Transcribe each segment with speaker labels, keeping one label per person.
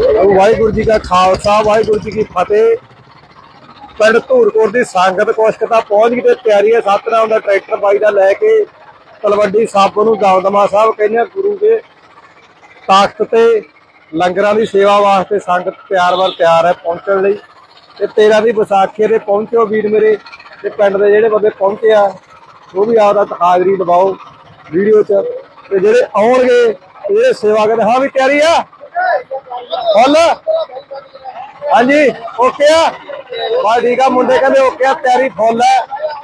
Speaker 1: ਵਾਹਿਗੁਰੂ ਜੀ ਕਾ ਖਾਲਸਾ, ਵਾਹਿਗੁਰੂ ਜੀ ਕੀ ਫਤਿਹ। ਪਿੰਡ ਧੂਰਕੋਟ ਦੀ ਸੰਗਤ ਕੁਸ਼ਕਤਾ ਪਹੁੰਚ ਗਈ ਤੇ ਤਿਆਰੀ ਹੈ ਸਤਨਾਮ ਦਾ ਟਰੈਕਟਰ ਬਾਈ ਦਾ ਲੈ ਕੇ ਤਲਵੰਡੀ ਸਾਬੋ ਨੂੰ ਦਮਦਮਾ ਸਾਹਿਬ ਕਹਿੰਦੇ ਗੁਰੂ ਦੇ ਤਾਕਤ ਤੇ ਲੰਗਰਾਂ ਦੀ ਸੇਵਾ ਵਾਸਤੇ ਸੰਗਤ ਤਿਆਰ ਵਰ ਤਿਆਰ ਹੈ ਪਹੁੰਚਣ ਲਈ। ਤੇ ਤੇਰਾ ਦੀ ਵਿਸਾਖੀ ਦੇ ਪਹੁੰਚੋ ਵੀਰ ਮੇਰੇ, ਤੇ ਪਿੰਡ ਦੇ ਜਿਹੜੇ ਬੰਦੇ ਪਹੁੰਚੇ ਆ, ਉਹ ਵੀ ਆਪਦਾ ਹਾਜ਼ਰੀ ਲਵਾਓ ਵੀਡੀਓ 'ਚ। ਤੇ ਜਿਹੜੇ ਆਉਣਗੇ, ਇਹ ਸੇਵਾ ਕਰਦੇ ਹਾਂ ਵੀ ਤਿਆਰੀ ਆ? ਫੁੱਲ? ਹਾਂਜੀ ਓਕੇ ਆ। ਬਾ ਠੀਕ ਆ, ਮੁੰਡੇ ਕਹਿੰਦੇ ਓਕੇ ਆ, ਤਿਆਰੀ ਫੁੱਲ ਹੈ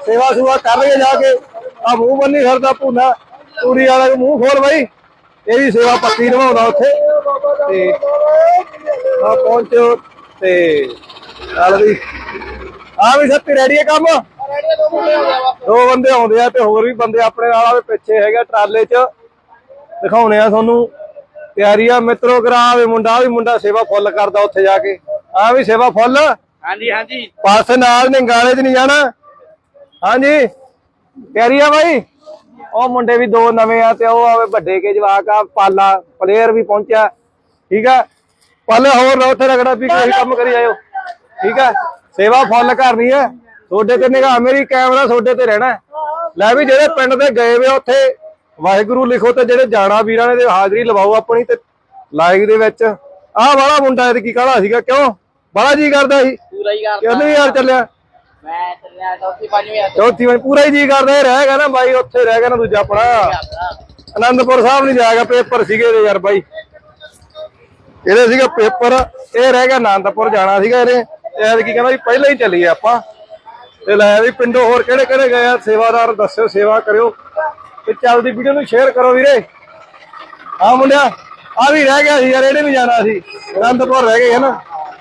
Speaker 1: ਸੇਵਾ ਸੁਵਾ ਕਰਨਗੇ ਜਾ ਕੇ। ਆ ਮੂੰਹ ਬੰਨੀ ਫਿਰਦਾ ਭੂਨਾ। ਤੂੜੀ ਵਾਲਾ ਦਾ ਮੂੰਹ ਖੋਲ ਬਾਈ। ਇਹ ਸੇਵਾ ਪੱਕੀ ਨਿਭਾਉਂਦਾ ਉੱਥੇ। ਤੇ ਆ ਪਹੁੰਚੋ ਤੇ ਨਾਲ ਵੀ ਆ ਵੀ ਸੱਤੀ ਰੈਡੀ ਹੈ ਕੰਮ? ਦੋ ਬੰਦੇ ਆਉਂਦੇ ਆ ਤੇ ਹੋਰ ਵੀ ਬੰਦੇ ਆਪਣੇ ਨਾਲ ਆਵੇ ਪਿੱਛੇ ਹੈਗਾ ਟਰਾਲੇ 'ਚ। ਦਿਖਾਉਣੇ ਆ ਤੁਹਾਨੂੰ। ਤਿਆਰੀ ਆ ਮਿੱਤਰੋ ਕਰਾਵੇ ਮੁੰਡਾ ਆਹ ਵੀ ਮੁੰਡਾ ਸੇਵਾ ਫੁੱਲ ਕਰਦਾ ਉੱਥੇ ਜਾ ਕੇ। ਆ ਵੀ ਸੇਵਾ ਫੁੱਲ।
Speaker 2: ਹਾਂਜੀ ਹਾਂਜੀ।
Speaker 1: ਪਾਸ ਨਾਲ ਨਿੰਗਾਲੇ 'ਚ ਨਹੀਂ ਜਾਣਾ। ਹਾਂਜੀ। ਤਿਆਰੀ ਆ ਬਾਈ? ਉਹ ਮੁੰਡੇ ਵੀ ਦੋ ਨਵੇਂ ਆ ਤੇ ਉਹ ਆਵੇ ਵੱਡੇ ਕੇ ਜਵਾਕ ਆ ਪਾਲਾ ਪਲੇਅਰ ਵੀ ਪਹੁੰਚਿਆ। ਠੀਕ ਆ? ਪਾਲੇ ਹੋਰ ਨਾ ਉੱਥੇ ਰਗੜਾ ਵੀ ਕੋਈ ਕੰਮ ਕਰੀ ਆਇਓ। ਠੀਕ ਆ? ਸੇਵਾ ਫੁੱਲ ਕਰਨੀ ਹੈ ਤੁਹਾਡੇ ਤੇ ਨਿਗਾਹ ਮੇਰੀ ਕੈਮਰਾ ਤੁਹਾਡੇ ਤੇ ਰਹਿਣਾ। ਲੈ ਵੀ ਜਿਹੜੇ ਪਿੰਡ ਦੇ ਗਏ ਵੇ ਆ ਉੱਥੇ ਵਾਹਿਗੁਰੂ ਲਿਖੋ ਤੇ ਜਿਹੜੇ ਜਾਣਾ ਵੀਰਾਂ ਨੇ ਤੇ ਹਾਜ਼ਰੀ ਲਵਾਓ ਆਪਣੀ ਤੇ ਲਾਈਕ ਦੇ ਵਿੱਚ। ਆਹ ਵਾਲਾ ਮੁੰਡਾ ਇਹ ਕੀ ਕਾਲਾ ਸੀਗਾ ਕਿਉਂ? ਬੜਾ ਜੀ ਕਰਦਾ ਸੀ।
Speaker 2: ਪੂਰਾ ਹੀ ਕਰਦਾ।
Speaker 1: ਕਿੰਨੇ ਯਾਰ ਚੱਲਿਆ?
Speaker 2: ਮੈਂ ਚੱਲਿਆ ਚੌਥੀ ਪੰਜਵੀਂ ਆ
Speaker 1: ਚੌਥੀ ਵਾਰ ਪੂਰਾ ਹੀ ਜੀ ਕਰਦਾ ਇਹ ਰਹਿ ਗਿਆ ਨਾ ਬਾਈ ਉੱਥੇ ਰਹਿ ਗਿਆ ਨਾ ਦੂਜਾ ਆਪਣਾ ਆਨੰਦਪੁਰ ਸਾਹਿਬ ਨਹੀਂ ਜਾਏਗਾ ਪੇਪਰ ਸੀਗੇ ਇਹਦੇ ਯਾਰ ਬਾਈ। ਇਹਦੇ ਸੀਗਾ ਪੇਪਰ ਇਹ ਰਹਿ ਗਿਆ ਆਨੰਦਪੁਰ ਜਾਣਾ ਸੀਗਾ ਇਹਨੇ। ਇਹ ਕੀ ਕਹਿੰਦਾ ਵੀ ਪਹਿਲਾਂ ਹੀ ਚੱਲੀਏ ਆਪਾਂ। ਤੇ ਲੈ ਵੀ ਪਿੰਡੋਂ ਹੋਰ ਕਿਹੜੇ ਕਿਹੜੇ ਗਏ ਆ? ਸੇਵਾਦਾਰ ਦੱਸਿਓ ਸੇਵਾ ਕਰਿਓ। ਤੇ ਚੱਲਦੀ ਵੀਡੀਓ ਨੂੰ ਸ਼ੇਅਰ ਕਰੋ ਵੀਰੇ। ਆ ਮੁੰਡਿਆ ਆ ਵੀ ਰਹਿ ਗਿਆ ਸੀ ਯਾਰ ਇਹਨੇ ਵੀ ਜਾਣਾ ਸੀ। ਆਨੰਦਪੁਰ ਰਹਿ ਗਏ ਹਨਾ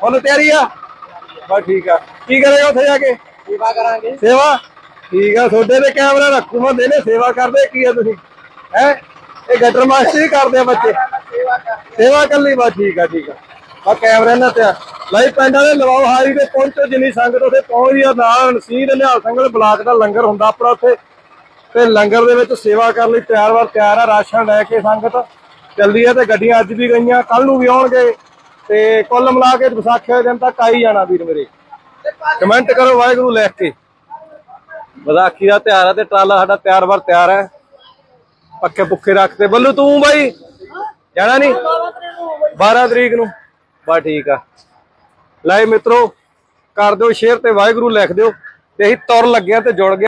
Speaker 1: ਹੁਣ ਤਿਆਰੀ ਆ? ਬਸ ਠੀਕ ਆ। ਕੀ ਕਰੇਗਾ ਉੱਥੇ ਜਾ ਕੇ?
Speaker 2: ਸੇਵਾ ਕਰਾਂਗੇ।
Speaker 1: ਸੇਵਾ? ਠੀਕ ਆ ਤੁਹਾਡੇ ਤੇ ਕੈਮਰਾ ਰੱਖੂ ਮੈਂ ਦੇਨੇ ਸੇਵਾ ਕਰਦੇ ਕੀ ਆ ਤੁਸੀਂ? ਹੈ? ਇਹ ਗਟਰ ਮਾਸਟਰ ਹੀ ਕਰਦੇ ਆ ਬੱਚੇ। ਸੇਵਾ ਕਰ ਲਈ ਬਸ ਠੀਕ ਆ ਠੀਕ ਆ। ਆ ਕੈਮਰਾ ਨਾ ਤੇ ਲਾਈ ਪਿੰਡਾਂ ਦੇ ਲਵਾਓ ਹਾਰੀ ਤੇ ਪਹੁੰਚੋ ਜਿੰਨੀ ਸੰਗਤ ਉੱਥੇ ਪਹੁੰਚਦੀ ਆ ਨਾਲ ਨਸੀਰ ਨਿਹਾਲ ਸੰਗਲ ਬਲਾਕ ਦਾ ਲੰਗਰ ਹੁੰਦਾ ਆਪਣਾ ਉੱਥੇ। ਤੇ ਲੰਗਰ ਦੇ ਵਿੱਚ ਸੇਵਾ ਕਰਨ ਲਈ ਤਿਆਰ ਵਾਰ ਤਿਆਰ ਆ, ਰਾਸ਼ਨ ਲੈ ਕੇ ਸੰਗਤ ਚੱਲਦੀ ਹੈ ਤੇ ਗੱਡੀਆਂ ਅੱਜ ਵੀ ਗਈਆਂ ਕੱਲ ਨੂੰ ਵੀ ਆਉਣਗੇ ਤੇ ਕੁੱਲ ਮਿਲਾ ਕੇ ਵਿਸਾਖੀ ਦੇ ਦਿਨ ਤੱਕ ਆਈ ਜਾਣਾ ਵੀਰ ਮੇਰੇ। ਕਮੈਂਟ ਕਰੋ ਵਾਹਿਗੁਰੂ ਲਿਖ ਕੇ। ਵਿਸਾਖੀ ਦਾ ਤਿਉਹਾਰ ਹੈ ਤੇ ਟਰਾਲਾ ਸਾਡਾ ਤਿਆਰ ਵਾਰ ਤਿਆਰ ਹੈ ਪੱਕੇ ਪੁੱਕੇ ਰੱਖਤੇ ਬੱਲੂ, ਤੂੰ ਬਾਈ? ਜਾਣਾ ਨਹੀਂ? 12 ਤਰੀਕ ਨੂੰ। ਬਾ ਠੀਕ ਆ। ਲੈ ਮਿੱਤਰੋ, ਕਰ ਦਿਓ ਸ਼ੇਅਰ ਤੇ ਵਾਹਿਗੁਰੂ ਲਿਖ ਦਿਓ। ਤੇ ਅਸੀਂ ਤੁਰ ਲੱਗਿਆ ਤੇ ਜੁੜ ਗਏ